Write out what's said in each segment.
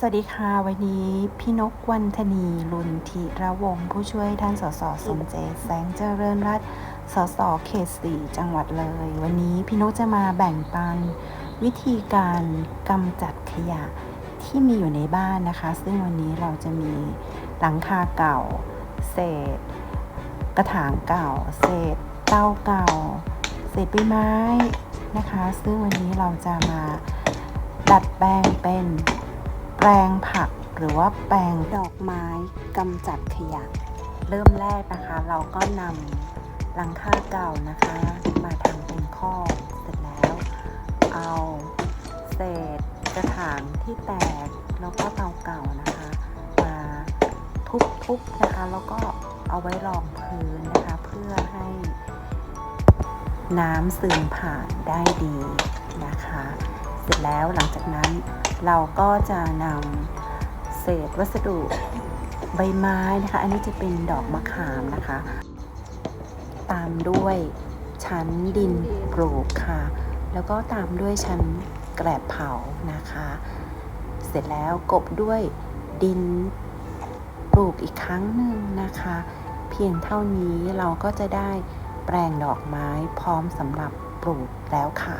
สวัสดีค่ะ วันนี้พี่นกวันธนีลุนทิระวงผู้ช่วยท่านสสสมเจตแสงเจริญรัตน์สสเขตสี่จังหวัดเลย วันนี้พี่นกจะมาแบ่งปัน วิธีการกำจัดขยะที่มีอยู่ในบ้านนะคะ ซึ่งวันนี้เราจะมีหลังคาเก่า เศษ กระถางเก่า เศษเต้าเก่า เศษใบไม้นะคะ ซึ่งวันนี้เราจะมาดัดแปลงเป็น ปลงผักหรือว่าแปลงดอกไม้กำจัดขยะ เริ่มแรกนะคะ เราก็นำหลังคาเก่านะคะ มาทำเป็นข้อเสร็จแล้ว เอาเศษกระถางที่แตกแล้วก็เตาเก่านะคะ มาทุบๆนะคะ แล้วก็เอาไว้รองพื้นนะคะ เพื่อให้น้ำซึมผ่านได้ดีนะคะ เสร็จแล้วหลังจากนั้น เราก็จะนำเศษวัสดุใบไม้นะคะ อันนี้จะเป็นดอกมะขามนะคะ ตามด้วยชั้นดินปลูกค่ะ แล้วก็ตามด้วยชั้นแกลบเผานะคะ เสร็จแล้วกบด้วยดินปลูกอีกครั้งหนึ่งนะคะ เพียงเท่านี้เราก็จะได้แปลงดอกไม้พร้อมสำหรับปลูกแล้วค่ะ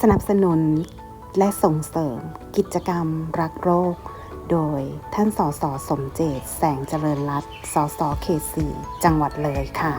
สนับสนุน และส่งเสริม กิจกรรม รักโรค โดยท่านสสสมเจต แสงเจริญรัตน์สสเขตสี่จังหวัดเลยค่ะ